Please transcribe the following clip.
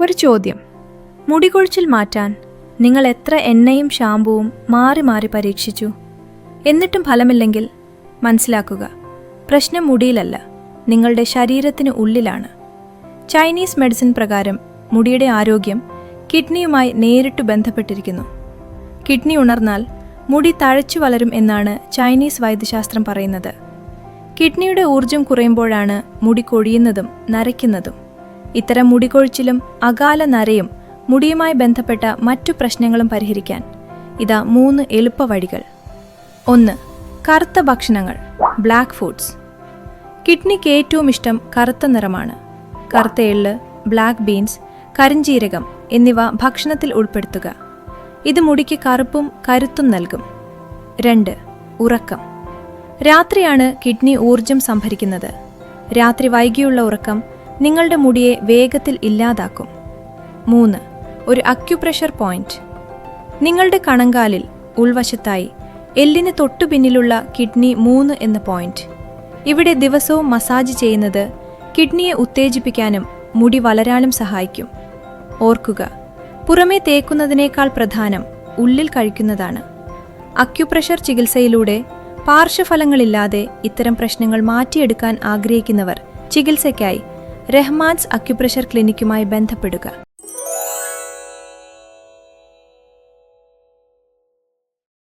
ഒരു ചോദ്യം. മുടികൊഴിച്ചിൽ മാറ്റാൻ നിങ്ങൾ എത്ര എണ്ണയും ഷാമ്പുവും മാറി മാറി പരീക്ഷിച്ചു? എന്നിട്ടും ഫലമില്ലെങ്കിൽ മനസ്സിലാക്കുക. പ്രശ്നം മുടിയിലല്ല നിങ്ങളുടെ ശരീരത്തിന് ഉള്ളിലാണ്. ചൈനീസ് മെഡിസിൻ പ്രകാരം മുടിയുടെ ആരോഗ്യം കിഡ്നിയുമായി നേരിട്ട് ബന്ധപ്പെട്ടിരിക്കുന്നു. കിഡ്നി ഉണർന്നാൽ മുടി തഴച്ചു വളരും എന്നാണ് ചൈനീസ് വൈദ്യശാസ്ത്രം പറയുന്നത്. കിഡ്നിയുടെ ഊർജം കുറയുമ്പോഴാണ് മുടി കൊഴിയുന്നതും നരയ്ക്കുന്നതും. ഇത്തരം മുടികൊഴിച്ചിലും അകാല നരയും മുടിയുമായി ബന്ധപ്പെട്ട മറ്റു പ്രശ്നങ്ങളും പരിഹരിക്കാൻ ഇതാ മൂന്ന് എളുപ്പ വഴികൾ. ഒന്ന് കറുത്ത ഭക്ഷണങ്ങൾ ബ്ലാക്ക് ഫുഡ്സ് കിഡ്നിക്ക് ഏറ്റവും ഇഷ്ടം കറുത്ത നിറമാണ്. കറുത്ത എള്ള് ബ്ലാക്ക് ബീൻസ് കരിഞ്ജീരകം എന്നിവ ഭക്ഷണത്തിൽ ഉൾപ്പെടുത്തുക. ഇത് മുടിക്ക് കറുപ്പും കരുത്തും നൽകും. രണ്ട് ഉറക്കം. രാത്രിയാണ് കിഡ്നി ഊർജം സംഭരിക്കുന്നത്. രാത്രി വൈകിയുള്ള ഉറക്കം നിങ്ങളുടെ മുടിയെ വേഗത്തിൽ ഇല്ലാതാക്കും. മൂന്ന് ഒരു അക്യുപ്രഷർ പോയിന്റ് നിങ്ങളുടെ കണങ്കാലിൽ ഉൾവശത്തായി എല്ലിന് തൊട്ടു പിന്നിലുള്ള കിഡ്നി മൂന്ന് എന്ന പോയിന്റ് ഇവിടെ ദിവസവും മസാജ് ചെയ്യുന്നത് കിഡ്നിയെ ഉത്തേജിപ്പിക്കാനും മുടി വളരാനും സഹായിക്കും. ഓർക്കുക പുറമേ തേക്കുന്നതിനേക്കാൾ പ്രധാനം ഉള്ളിൽ കഴിക്കുന്നതാണ്. അക്യുപ്രഷർ ചികിത്സയിലൂടെ പാർശ്വഫലങ്ങളില്ലാതെ ഇത്തരം പ്രശ്നങ്ങൾ മാറ്റിയെടുക്കാൻ ആഗ്രഹിക്കുന്നവർ ചികിത്സയ്ക്കായി റഹ്മാൻസ് അക്യുപ്രഷർ ക്ലിനിക്കുമായി ബന്ധപ്പെടുക.